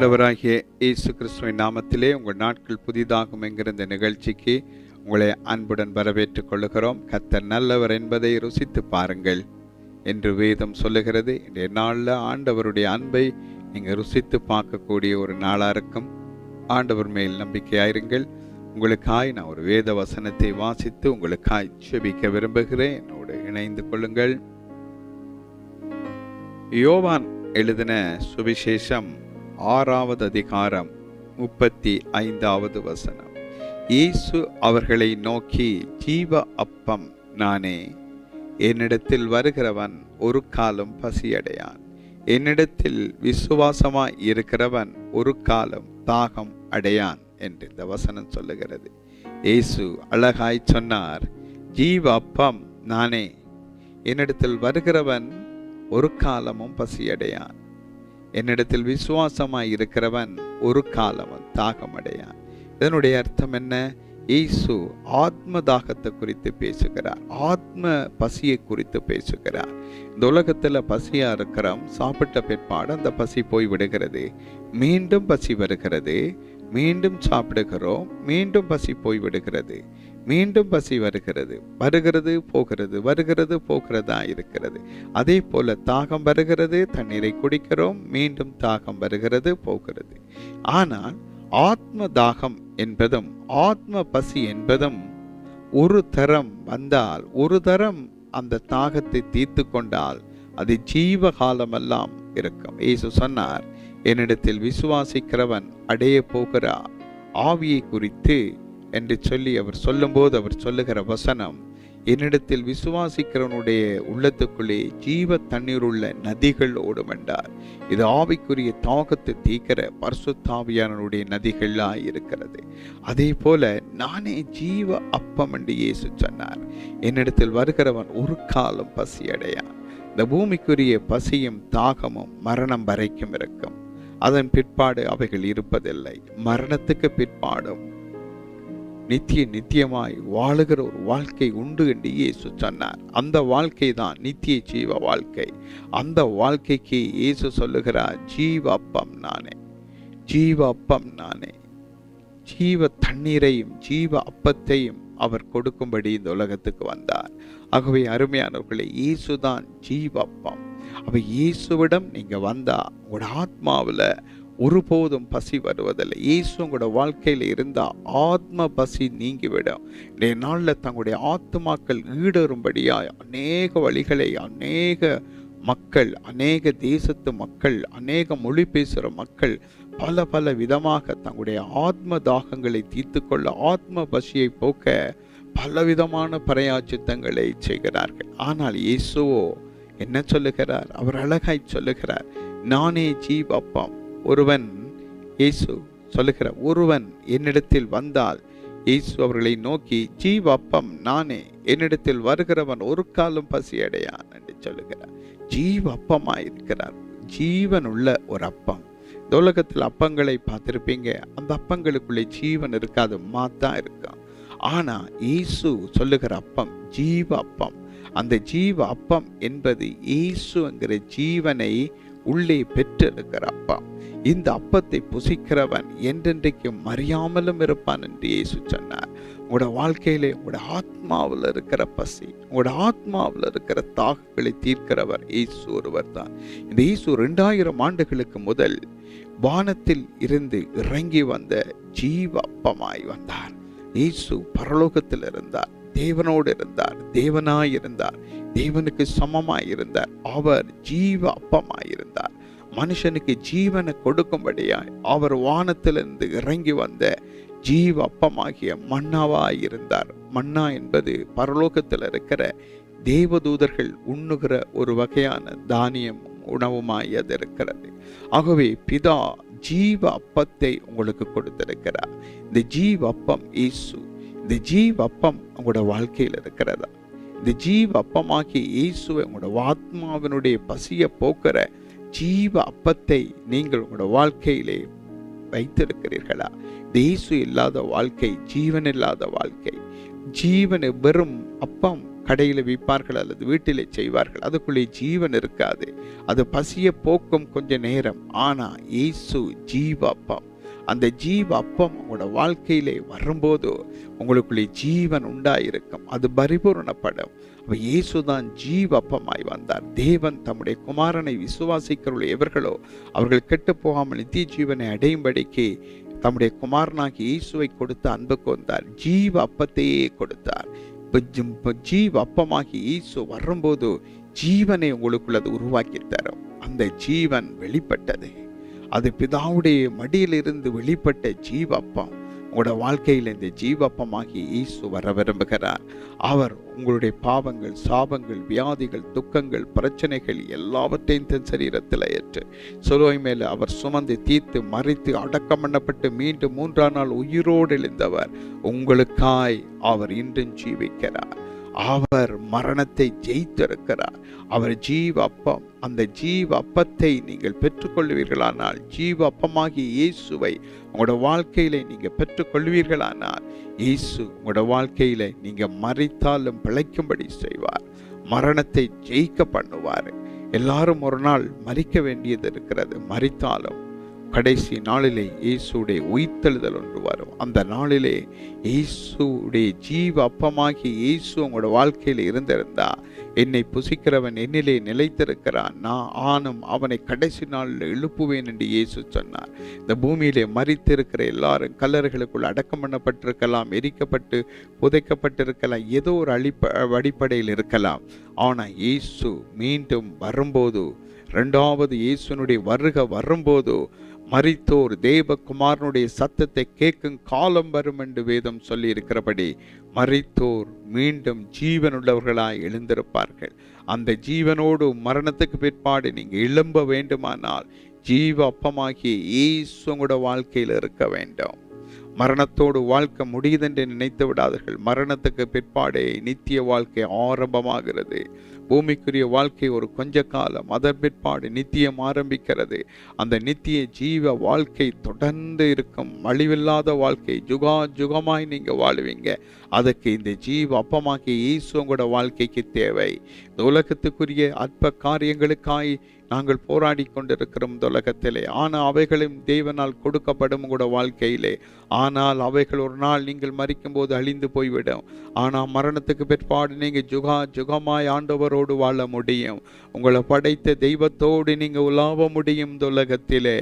ஆண்டவராகிய இயேசு கிறிஸ்துவின் நாமத்திலே உங்கள் நாட்கள் புதிதாகும் என்கிற இந்த நிகழ்ச்சிக்கு உங்களை அன்புடன் வரவேற்றுக் கொள்கிறோம் கத்தர் நல்லவர் என்பதை ருசித்து பாருங்கள். என்று வேதம் சொல்லுகிறது. இன்றைய நாளில் ஆண்டவருடைய அன்பை நீங்கள் ருசித்து பார்க்கக்கூடிய ஒரு நாளாக இருக்கும். ஆண்டவர் மேல் நம்பிக்கையாயிருங்கள். உங்களுக்காய் நான் ஒரு வேத வசனத்தை வாசித்து உங்களுக்காய் செபிக்க விரும்புகிறேன். என்னோடு இணைந்து கொள்ளுங்கள். யோவான் எழுதின சுவிசேஷம் ஆறாவது அதிகாரம் முப்பத்தி ஐந்தாவது வசனம். இயேசு அவர்களை நோக்கி ஜீவ அப்பம் நானே என்னிடத்தில் வருகிறவன் ஒரு காலம் பசியடையான். என்னிடத்தில் விசுவாசமாய் இருக்கிறவன் ஒரு காலம் தாகம் அடையான் என்று இந்த வசனம் சொல்லுகிறது. இயேசு அழகாய் சொன்னார் ஜீவ அப்பம் நானே என்னிடத்தில் வருகிறவன் ஒரு காலமும் பசியடையான். என்னிடத்தில் விசுவாசமாய் இருக்கிறவன் ஒரு காலம் தாகமடையான். இதனுடைய அர்த்தம் என்ன? இயேசு ஆத்ம தாகத்தை குறித்து பேசுகிறார். ஆத்ம பசியை குறித்து பேசுகிறார். இந்த உலகத்தில் பசியா இருக்கிறோம். சாப்பிட்ட பிற்பாடு அந்த பசி போய் விடுகிறது. மீண்டும் பசி வருகிறது. மீண்டும் சாப்பிடுகிறோம். மீண்டும் பசி போய் விடுகிறது. மீண்டும் பசி வருகிறது. வருகிறது போகிறது வருகிறது போகிறதா இருக்கிறது. அதே போல தாகம் வருகிறது தண்ணீரை குடிக்கிறோம் மீண்டும் தாகம் வருகிறது போகிறது. ஆனால் ஆத்ம தாகம் என்பதும் ஆத்ம பசி என்பதும் ஒரு தரம் வந்தால் ஒரு தரம் அந்த தாகத்தை தீர்த்து கொண்டால் அது ஜீவ காலமெல்லாம் இருக்கும். இயேசு சொன்னார் என்னிடத்தில் விசுவாசிக்கிறவன் அடைய போகிற ஆவியை குறித்து என்று சொல்லி அவர் சொல்லும்போது அவர் சொல்லுகிற வசனம் என்னிடத்தில் விசுவாசிக்கிறவனுடைய உள்ளத்துக்குள்ளே ஜீவ தண்ணீர் உள்ள நதிகள் ஓடும் என்றார் இது ஆவிக்குரிய தாகத்தை தீக்கிற பர்சுத்தாவியானனுடைய நதிகளாக இருக்கிறது. அதே போல நானே ஜீவ அப்பம் என்று இயேசு சொன்னார். என்னிடத்தில் வருகிறவன் ஒரு காலம் பசி அடையான். இந்த பூமிக்குரிய பசியும் தாகமும் மரணம் வரைக்கும் இருக்கும். அதன் பிற்பாடு அவைகள் இருப்பதில்லை. மரணத்துக்கு பிற்பாடும் நித்திய நித்தியமாய் வாழுகிற ஒரு வாழ்க்கை உண்டு என்று இயேசு சொன்னார். அந்த வாழ்க்கை தான் நித்திய ஜீவ வாழ்க்கை. அந்த வாழ்க்கைக்கு இயேசு சொல்லுகிறார் ஜீவ அப்பம் நானே ஜீவ அப்பம் நானே. ஜீவ தண்ணீரையும் ஜீவ அப்பத்தையும் அவர் கொடுக்கும்படி இந்த உலகத்துக்கு வந்தார். ஆகவே அருமையானவர்களே இயேசுதான் ஜீவ அப்பம் அப்ப இயேசுவிடம் நீங்க வந்தா உங்களோட ஆத்மாவில் ஒருபோதும் பசி வருவதில்லை. இயேசு உங்களோட வாழ்க்கையில் இருந்தால் ஆத்ம பசி நீங்கிவிடும். இன்றைய நாளில் தங்களுடைய ஆத்மாக்கள் ஈடறும்படியாய் அநேக வழிகளை அநேக மக்கள் அநேக தேசத்து மக்கள் அநேக மொழி பேசுகிற மக்கள் பல பல விதமாக தங்களுடைய ஆத்ம தாகங்களை தீர்த்து கொள்ள ஆத்ம பசியை போக்க பலவிதமான பிரயாச்சித்தங்களை செய்கிறார்கள். ஆனால் இயேசுவோ என்ன சொல்லுகிறார்? அவர் அழகாய் சொல்லுகிறார். நானே ஜீவப்பம் ஒருவன் இயேசு சொல்லுகிற ஒருவன் என்னிடத்தில் வந்தால் இயேசு அவர்களை நோக்கி ஜீவப்பம் நானே என்னிடத்தில் வருகிறவன் ஒரு காலம் பசியடையான் என்று சொல்லுகிறார். ஜீவ அப்பமாய் இருக்கிறார். ஜீவன் உள்ள ஒரு அப்பம். உலகத்தில் அப்பங்களை பார்த்துருப்பீங்க. அந்த அப்பங்களுக்குள்ளே ஜீவன் இருக்காது மாத்தான் இருக்கும். ஆனால் இயேசு சொல்லுகிற அப்பம் ஜீவ அப்பம். அந்த ஜீவ அப்பம் என்பது இயேசுங்கிற ஜீவனை உள்ளே பெற்றிருக்கிற அப்பம். இந்த அப்பத்தை புசிக்கிறவன் என்றென்றைக்கும் மறியாமலும் இருப்பான் என்று இயேசு சொன்னார். உங்களோட வாழ்க்கையிலே உங்களோட ஆத்மாவில் இருக்கிற பசி உங்களோட ஆத்மாவில் இருக்கிற தாகங்களை தீர்க்கிறவர் இயேசு ஒருவர் தான். இந்த இயேசு ரெண்டாயிரம் ஆண்டுகளுக்கு முதல் வானத்தில் இருந்து இறங்கி வந்த ஜீவ அப்பமாய் வந்தார். இயேசு பரலோகத்தில் இருந்தார் தேவனோடு இருந்தார் தேவனாய் இருந்தார் தேவனுக்கு சமமாய் இருந்தார் அவர் ஜீவ அப்பமாய் இருந்தார். மனுஷனுக்கு ஜீவனை கொடுக்கும்படியாய் அவர் வானத்திலிருந்து இறங்கி வந்த ஜீவ அப்பமாகிய மன்னாவாக இருந்தார். மன்னா என்பது பரலோகத்தில் இருக்கிற தேவதூதர்கள் உண்ணுகிற ஒரு வகையான தானியம் உணவுமாய் அது இருக்கிறது. ஆகவே பிதா ஜீவ அப்பத்தை உங்களுக்கு கொடுத்திருக்கிறார். இந்த ஜீவ அப்பம் இயேசு. இந்த ஜீவ அப்பம் உங்களோட வாழ்க்கையில் இருக்கிறதா? இந்த ஜீவ அப்பமாகிய இயேசுவை உங்களோட ஆத்மாவினுடைய பசியை போக்குற ஜீவ அப்பத்தை நீங்கள் உங்களோட வாழ்க்கையிலே வைத்திருக்கிறீர்களா? தேசு இல்லாத வாழ்க்கை ஜீவன் இல்லாத வாழ்க்கை. ஜீவனை வெறும் அப்பம் கடையில் விற்பார்கள் அல்லது வீட்டிலே செய்வார்கள். அதுக்குள்ளே ஜீவன் இருக்காது. அது பசிய போக்கும் கொஞ்ச நேரம். ஆனால் இயேசு ஜீவ அப்பம். அந்த ஜீவ அப்பம் உங்களோட வாழ்க்கையிலே வரும்போது உங்களுக்குள்ளே ஜீவன் உண்டாயிருக்கும். அது பரிபூரணப்படும். இயேசு இயேசுதான் ஜீவ அப்பமாய் வந்தார். தேவன் தம்முடைய குமாரனை விசுவாசிக்கிறவர்கள் எவர்களோ அவர்கள் கெட்டு போகாமல் நித்திய ஜீவனை அடையும்படிக்கு தம்முடைய குமாரனாகி இயேசுவை கொடுத்து அன்புக்கு வந்தார் ஜீவ அப்பத்தையே கொடுத்தார். ஜீவ அப்பமாகி இயேசு வரும்போது ஜீவனை உங்களுக்குள்ளது உருவாக்கி தரும். அந்த ஜீவன் வெளிப்பட்டது. அது பிதாவுடைய மடியிலிருந்து வெளிப்பட்ட ஜீவப்பம். உங்களோட வாழ்க்கையில் இந்த ஜீவப்பமாகி இயேசு வர விரும்புகிறார். அவர் உங்களுடைய பாவங்கள் சாபங்கள் வியாதிகள் துக்கங்கள் பிரச்சனைகள் எல்லாவற்றையும் தன் சரீரத்தில் ஏற்று சொலோய் மேலே அவர் சுமந்து தீர்த்து மறைத்து அடக்கம் பண்ணப்பட்டு மீண்டும் மூன்றாம் நாள் உயிரோடு எழுந்தவர். உங்களுக்காய் அவர் இன்றும் ஜீவிக்கிறார். அவர் மரணத்தை ஜெயித்திருக்கிறார். அவர் ஜீவ அப்பம் அந்த ஜீவ அப்பத்தை நீங்கள் பெற்றுக்கொள்வீர்களானால் ஜீவ அப்பமாகிய இயேசுவை உங்களோட வாழ்க்கையில நீங்கள் பெற்றுக்கொள்வீர்களானால் இயேசு உங்களோட வாழ்க்கையில நீங்கள் மறைத்தாலும் பிழைக்கும்படி செய்வார். மரணத்தை ஜெயிக்க பண்ணுவார். எல்லாரும் ஒரு நாள் மறிக்க வேண்டியது இருக்கிறது. மறித்தாலும் கடைசி நாளிலே இயேசுடைய உயிர்த்தெழுதல் ஒன்று வரும். அந்த நாளிலே இயேசுடைய ஜீவ அப்பமாகி இயேசு உங்களோட வாழ்க்கையில் இருந்திருந்தா என்னை புசிக்கிறவன் என்னிலே நிலைத்திருக்கிறான். நான் ஆணும் அவனை கடைசி நாளில் எழுப்புவேன் என்று இயேசு சொன்னார். இந்த பூமியிலே மறித்திருக்கிற எல்லாரும் கல்லறைகளுக்குள் அடக்கம் பண்ணப்பட்டிருக்கலாம் எரிக்கப்பட்டு புதைக்கப்பட்டிருக்கலாம் ஏதோ ஒரு அழிப்ப அடிப்படையில் இருக்கலாம். ஆனால் இயேசு மீண்டும் வரும்போது ரெண்டாவது இயேசுனுடைய வருக வரும்போது மறித்தோர் தேவகுமாரனுடைய சத்தத்தை கேட்கும் காலம் வரும் என்று வேதம் சொல்லி இருக்கிறபடி மறித்தோர் மீண்டும் ஜீவனுள்ளவர்களாய் எழுந்திருப்பார்கள். அந்த ஜீவனோடு மரணத்துக்கு பிற்பாடு நீங்கள் எழும்ப வேண்டுமானால் ஜீவ அப்பமாகிய இயேசு வாழ்க்கையில் இருக்க வேண்டும். மரணத்தோடு வாழ்க்கை முடியுதென்று நினைத்து விடாதீர்கள். மரணத்துக்கு பிற்பாடே நித்திய வாழ்க்கை ஆரம்பமாகிறது. பூமிக்குரிய வாழ்க்கை ஒரு கொஞ்ச காலம் அதன் பிற்பாடு நித்தியம் ஆரம்பிக்கிறது. அந்த நித்திய ஜீவ வாழ்க்கை தொடர்ந்து இருக்கும். அழிவில்லாத வாழ்க்கை ஜுகா ஜுகமாய் நீங்கள் வாழுவீங்க. அதுக்கு இந்த ஜீவ அப்பமாகிய இயேசு உங்களோட வாழ்க்கைக்கு தேவை. இந்த உலகத்துக்குரிய அற்ப காரியங்களுக்காய் நாங்கள் போராடி கொண்டிருக்கிறோம் இந்த உலகத்திலே. ஆனால் அவைகளும் தேவனால் கொடுக்கப்படும் கூட வாழ்க்கையிலே. ஆனால் அவைகள் ஒரு நாள் நீங்கள் மறிக்கும்போது அழிந்து போய்விடும். ஆனால் மரணத்துக்கு பிற்பாடு நீங்கள் ஜுகா ஜுகமாய் ஆண்டவரோடு வாழ முடியும். உங்களை படைத்த தெய்வத்தோடு நீங்கள் உலாவ முடியும் இந்த உலகத்திலே.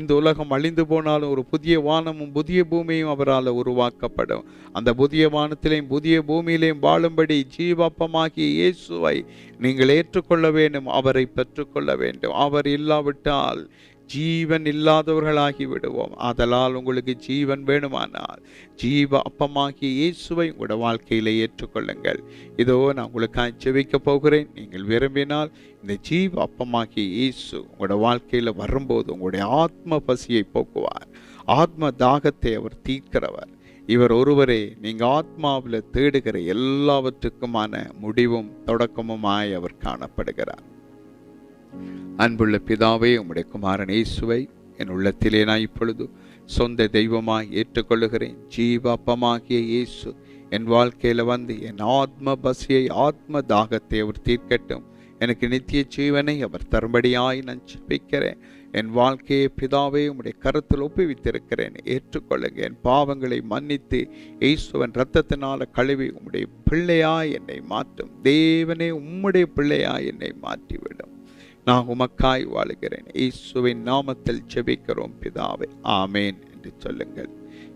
இந்த உலகம் அழிந்து போனாலும் ஒரு புதிய வானமும் புதிய பூமியும் அவரால் உருவாக்கப்படும். அந்த புதிய வானத்திலேயும் புதிய பூமியிலேயும் வாழும்படி ஜீவப்பமாகிய இயேசுவை நீங்கள் ஏற்றுக்கொள்ள வேண்டும் அவரை பெற்றுக்கொள்ள வேண்டும். வேண்டும். அவர் இல்லாவிட்டால் ஜீவன் இல்லாதவர்களாகி விடுவோம். ஆதலால் உங்களுக்கு ஜீவன் வேணுமானால் ஜீவ அப்பமாகிய இயேசுவை உங்களோட வாழ்க்கையில ஏற்றுக்கொள்ளுங்கள். இதோ நான் உங்களுக்காக ஜெபிக்க போகிறேன். நீங்கள் விரும்பினால் இந்த ஜீவ அப்பமாகிய இயேசு உங்களோட வாழ்க்கையில வரும்போது உங்களுடைய ஆத்ம பசியை போக்குவார். ஆத்ம தாகத்தை அவர் தீர்க்கிறவர். இவர் ஒருவரே நீங்கள் ஆத்மாவில் தேடுகிற எல்லாவற்றுக்குமான முடிவும் தொடக்கமுமாய் அவர் காணப்படுகிறார். அன்புள்ள பிதாவே உம்முடைய குமாரன் இயேசுவை என் உள்ளத்திலே நான் இப்பொழுது சொந்த தெய்வமாய் ஏற்றுக்கொள்ளுகிறேன். ஜீவாப்பமாகிய இயேசு என் வாழ்க்கையில வந்து என் ஆத்ம பசியை ஆத்ம தாகத்தை அவர் தீர்க்கட்டும். எனக்கு நித்திய ஜீவனை அவர் தரும்படியாய் நான் ஜெபிக்கிறேன். என் வாழ்க்கையை பிதாவே உம்முடைய கருத்தில் ஒப்புவித்திருக்கிறேன். ஏற்றுக்கொள்ளுங்க. என் பாவங்களை மன்னித்து இயேசுவன் இரத்தத்தினால கழுவி உம்முடைய பிள்ளையாய் என்னை மாற்றும். தேவனே உம்முடைய பிள்ளையாய் என்னை மாற்றிவிடும். நான் உமக்காய் வாழுகிறேன். இயேசுவின் நாமத்தில் ஜெபிக்கிறோம் பிதாவை. ஆமேன் என்று சொல்லுங்கள்.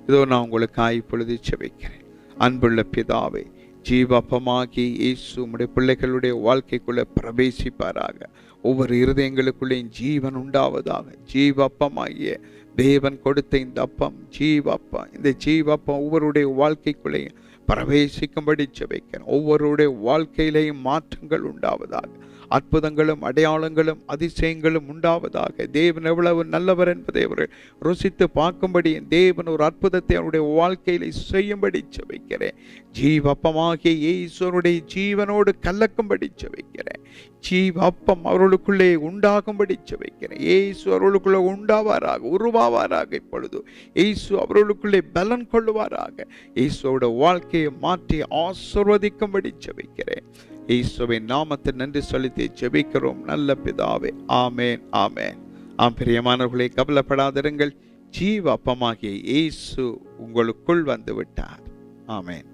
இதோ நான் உங்களுக்காய் இப்பொழுது ஜெபிக்கிறேன். அன்புள்ள பிதாவை ஜீவப்பமாகி இயேசு உடைய பிள்ளைகளுடைய வாழ்க்கைக்குள்ளே பிரவேசிப்பாராக. ஒவ்வொரு இருதயங்களுக்குள்ளேயும் ஜீவன் உண்டாவதாக. ஜீவப்பமாகிய தேவன் கொடுத்த இந்த அப்பம் ஜீவப்பம் இந்த ஜீவப்பம் ஒவ்வொருடைய வாழ்க்கைக்குள்ளேயும் பிரவேசிக்கும்படி ஜெபிக்கிறேன். ஒவ்வொருடைய வாழ்க்கையிலேயும் மாற்றங்கள் உண்டாவதாக. அற்புதங்களும் அடையாளங்களும் அதிசயங்களும் உண்டாவதாக. தேவன் எவ்வளவு நல்லவர் என்பதை அவர்கள் ருசித்து பார்க்கும்படி தேவன் ஒரு அற்புதத்தை அவருடைய வாழ்க்கையில செய்யும்படி செபிக்கிறேன் ஜீவப்பமாகிய ஈஸ்வருடைய ஜீவனோடு கலக்கும்படி செபிக்கிறேன் ஜீவப்பம் அவர்களுக்குள்ளே உண்டாகும்படி செபிக்கிறேன் ஏசு அவர்களுக்குள்ளே உண்டாவாராக உருவாவாராக இப்பொழுது. ஏசு அவர்களுக்குள்ளே பலன் கொள்ளுவாராக. இயேசுவோட வாழ்க்கையை மாற்றி ஆசிர்வதிக்கும்படி செபிக்கிறேன் இயேசுவின் நாமத்தை நன்றி செலுத்தி ஜெபிக்கிறோம். நல்ல பிதாவே ஆமேன் ஆமேன். ஆம் பிரியமானவர்களே கவலைப்படாதிருங்கள். ஜீவ அப்பமாகிய இயேசு உங்களுக்குள் வந்து விட்டார். ஆமேன்.